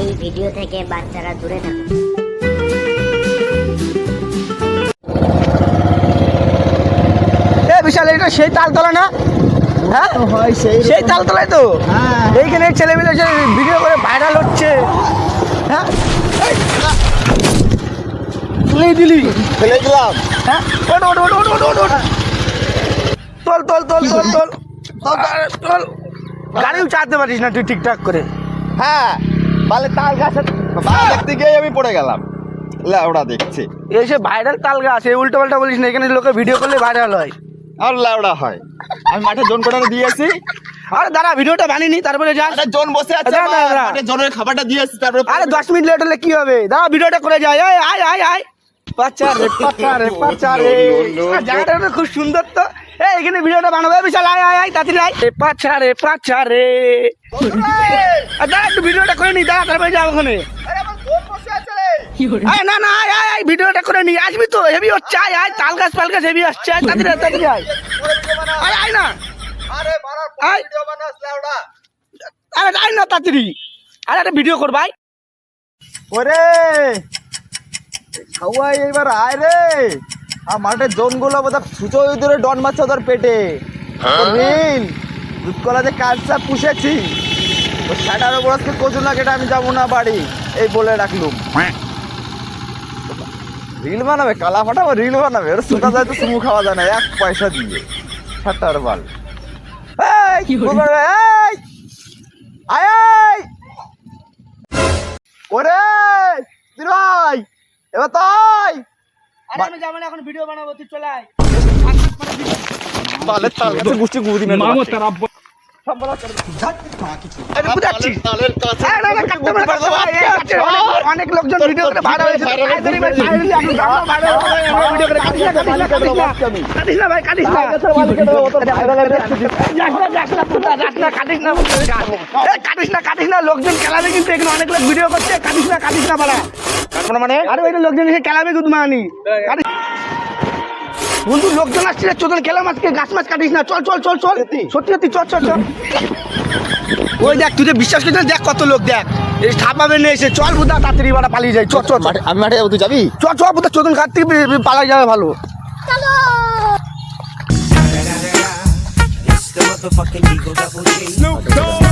এই ভিডিও থেকে বাচ্চারা দূরে থাকুন বিশাল এটা সেই তালতলা না? হ্যাঁ? হয় সেই সেই তালতলায় তো? হ্যাঁ। এইখানে ছেলেমেলে ভিডিও করে ভাইরাল হচ্ছে। হ্যাঁ? এই, দিলি। ফেলে দিলাম। হ্যাঁ? ওঠ ওঠ ওঠ ওঠ ওঠ ওঠ ওঠ। তোল তোল তোল তোল। তোল তোল, তোল। গাড়িও চালাতে পারিস না তুই ঠিকঠাক করে। হ্যাঁ। বালে তাল গাছে বাল দেখতে গিয়ে আমি পড়ে গেলাম। লাউড়া দেখছে। এসে ভাইরাল তাল গাছ এই উল্টো পাল্টা বলিস না এখানে লোকে ভিডিও করলে ভাইরাল হয়। আর লাউড়া হয়। আমি মাঠে জোন কোটানো দিয়েছি আরে দাঁড়া ভিডিওটা বানিনি তারপরে আরে জোন বসে আছে মাঠে জোনের খাবারটা দিয়েছি তারপরে আরে মিনিট লেট হলে কি হবে? দাঁড়া ভিডিওটা করে যাই আয় আয় আয়। জায়গাটা খুব সুন্দর তো। এই এখানে ভিডিওটা বানাবো। এই বিশাল আয় আয় আয় তাড়াতাড়ি আয়। রে পাচা রে পাচা রে। দাঁড়া একটু ভিডিওটা করে নি দাঁড়া তারপরে যাব ওখানে। আয় না না আয় আয় ভিডিওটা করে নি। আসবি তো হেভি হচ্ছে আয় আয় তাল গাছ পাল গাছ হেভি আসছে আয় তাড়াতাড়ি আয়, তাড়াতাড়ি আয়। আয় আয় না। আরে আয়। ভিডিও বানাস আরে আয় না তাড়াতাড়ি। আরে একটা ভিডিও কর ভাই। ওরে খাওয়াই এবার আয় রে। আর মাঠে জোনগুলো বোধহয় সুচো ধরে ডন মারছে ওদের পেটে। নীল। দুধ কলা যে কাজটা পুষেছি। ও সেটার ওপর আজকে কচু না কেটে আমি যাব না বাড়ি। এই বলে রাখলুম। রিল বানাবে কালা ফাটাবো রিল বানাবে। ওর সুতা যায় তো সুমু খাওয়া যায় না এক পয়সা দিয়ে। ফাটার বাল। এই, কি করবে? এই! আয় আয়! ওরে দিনভাই এবার তাই। আরে আমি যাব না এখন ভিডিও বানাবো তুই চলে আয় বালের তাল কাছে গুষ্টি গুদি মেরে মামো তার আব্বা আরে বুঝাচ্ছিস তালের কাছে আরে না, না, কাটতে হবে, কাটতে হবে, এই কাটছে, অনেক- লোকজন ভিডিও করে করে কাটিস না, কাটিস না, লোকজন খেলাবে কিন্তু এখানে অনেক লোক ভিডিও করছে কাটিস না কাটিস না বাড়া মানে? আরে ওই লোকজন এসে খেলাবে গুদমানি কাটিস বন্ধু লোকজন আসছে রে, চোদন খেলাম আজকে গাছ মাছ কাটিস না। চল চল চল চল। সত্যি? সত্যি চল চল চল। ওই দেখ তুই যে বিশ্বাস করছিস দেখ কত লোক দেখ। এই ছাপাবে না এসে চল বুদা তাড়াতাড়ি বাড়া পালিয়ে যাই। চল চল চল। আমি মাঠে যাব তুই যাবি? চল চল বুদা চোদন খাত থেকে পালাই যাবে ভালো। It's the